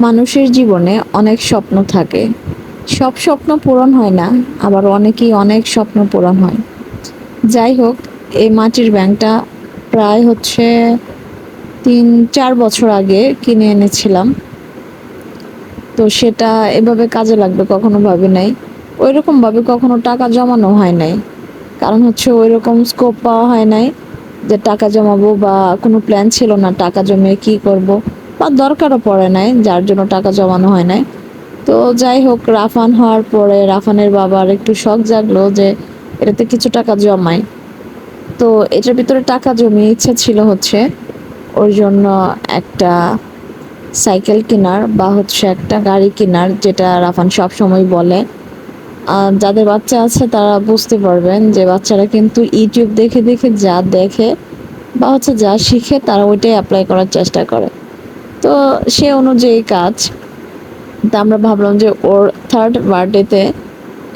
মানুষের জীবনে অনেক স্বপ্ন থাকে। সব স্বপ্ন পূরণ হয় না, আবার অনেকেই অনেক স্বপ্ন পূরণ হয়। যাই হোক, এই মাটির ব্যাংকটা প্রায় হচ্ছে তিন, চার বছর আগে কিনে এনেছিলাম। তো সেটা এভাবে কাজে লাগবে কখনো ভাবি নাই। ওই রকমভাবে কখনো টাকা জমানো হয় নাই। কারণ হচ্ছে ওই রকম স্কোপ পাওয়া হয় নাই যে টাকা জমাবো বা কোনো প্ল্যান ছিল না, টাকা জমিয়ে কি করব। বা দরকারও পড়ে নাই, যার জন্য টাকা জমানো হয় নাই। তো যাই হোক, রাফান হওয়ার পরে রাফানের বাবার একটু শখ জাগলো যে এটাতে কিছু টাকা জমাই। তো এটার ভিতরে টাকা জমিয়ে ইচ্ছে ছিল হচ্ছে ওর জন্য একটা সাইকেল কেনার বা হচ্ছে একটা গাড়ি কেনার, যেটা রাফান সব সময় বলে। আর যাদের বাচ্চা আছে তারা বুঝতে পারবেন যে বাচ্চারা কিন্তু ইউটিউব দেখে দেখে যা দেখে বা হচ্ছে যা শিখে তারা ওইটাই অ্যাপ্লাই করার চেষ্টা করে। তো সে অনুযায়ী কাজ। তা আমরা ভাবলাম যে ওর থার্ড বার্থডেতে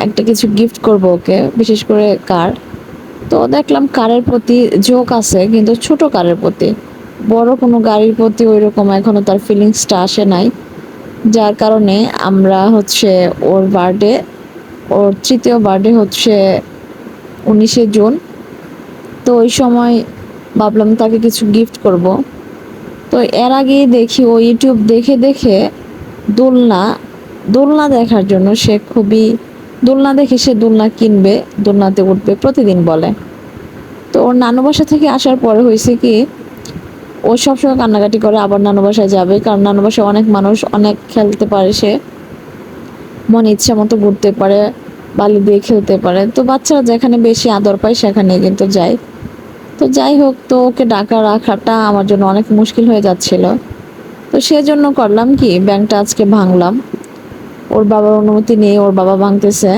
একটা কিছু গিফট করব ওকে, বিশেষ করে কার। তো দেখলাম কারের প্রতি ঝোঁক আছে, কিন্তু ছোট কারের প্রতি। বড় কোনো গাড়ির প্রতি ওই রকম এখনও তার ফিলিংসটা আসে নাই। যার কারণে আমরা হচ্ছে ওর বার্থডে ওর তৃতীয় বার্থডে হচ্ছে উনিশে জুন। তো ওই সময় ভাবলাম তাকে কিছু গিফট করব। তো এর আগেই দেখি ও ইউটিউব দেখে দেখে দোলনা দোলনা দেখার জন্য সে খুবই, দোলনা দেখে সে দোলনা কিনবে, দোলনাতে উঠবে, প্রতিদিন বলে। তো ওর নানু বাসা থেকে আসার পরে হয়েছে কি, ও সবসময় কান্নাকাটি করে, আবার নানু বাসায় যাবে, কারণ নানু বাসায় অনেক মানুষ, অনেক খেলতে পারে সে। মন ইচ্ছা মতো ঘুরতে পারে, বালি দিয়ে খেলতে পারে। তো বাচ্চারা যেখানে বেশি আদর পায় সেখানে কিন্তু যায়। তো যাই হোক, তো ওকে ডাকা রাখাটা আমার জন্য অনেক মুশকিল হয়ে যাচ্ছিল। তো সেজন্য করলাম কি, ব্যাংকটা আজকে ভাঙলাম। ওর বাবার অনুমতি নিয়ে ওর বাবা ভাঙতেছে।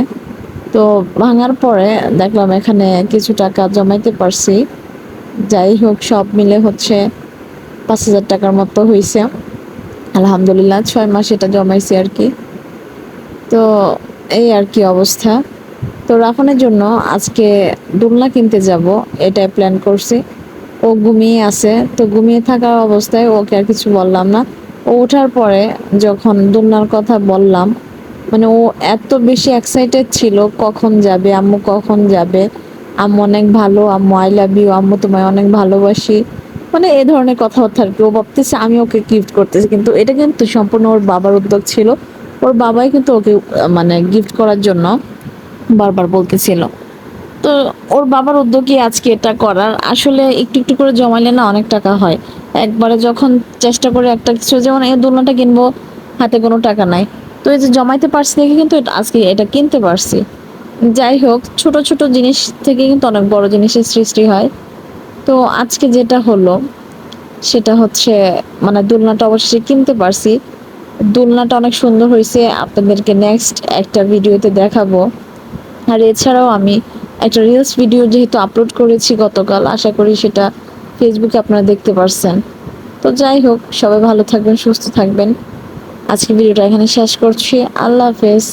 তো ভাঙার পরে দেখলাম এখানে কিছু টাকা জমাইতে পারছি। যাই হোক, সব মিলে হচ্ছে পাঁচ হাজার টাকার মতো হয়েছে আলহামদুলিল্লাহ, ছয় মাস এটা জমাইছি আর কি। তো এই আর কি অবস্থা। তো রাফানের জন্য আজকে দোলনা কিনতে যাব, এটাই প্ল্যান করছি। ও ঘুমিয়ে আছে, তো ঘুমিয়ে থাকা অবস্থায় ওকে আর কিছু বললাম না। ও ওঠার পরে যখন দোলনার কথা বললাম মানে ও এত বেশি এক্সাইটেড ছিল, কখন যাবে, আম্মু কখন যাবে, আম্মু অনেক ভালো, আম্মু আই লাভ ইউ আম্মু তোমায় অনেক ভালোবাসি। মানে এই ধরনের কথাবার্তা আর কি, ও ভাবতেছে আমি ওকে গিফট করতেছি, কিন্তু এটা কিন্তু সম্পূর্ণ ওর বাবার উদ্যোগ ছিল। ওর বাবাই কিন্তু ওকে মানে গিফট করার জন্য বারবার বলতেছিল। তো ওর বাবার উদ্যোগে আজকে এটা করার। আসলে একটু একটু করে জমাইলে না অনেক টাকা হয়। একবারে যখন চেষ্টা করে একটা কিছু, যেমন এই দোলনাটা কিনবো, হাতে কোনো টাকা নাই। তো এই যে জমাইতে পারছি দেখে কিন্তু আজকে এটা কিনতে পারছি। যাই হোক, ছোট ছোট জিনিস থেকে কিন্তু অনেক বড় জিনিসের সৃষ্টি হয়। তো আজকে যেটা হলো, সেটা হচ্ছে মানে দোলনাটা অবশ্যই কিনতে পারছি। দোলনাটা অনেক সুন্দর হয়েছে আপনাদেরকে নেক্সট একটা ভিডিওতে দেখাবো। আর এছাড়াও আমি একটা রিলস ভিডিও যেহেতু আপলোড করেছি গতকাল, আশা করি সেটা ফেসবুকে আপনারা দেখতে পারছেন। তো যাই হোক, সবাই ভালো থাকবেন, সুস্থ থাকবেন। আজকে ভিডিওটা এখানে শেষ করছি। আল্লাহ হাফেজ।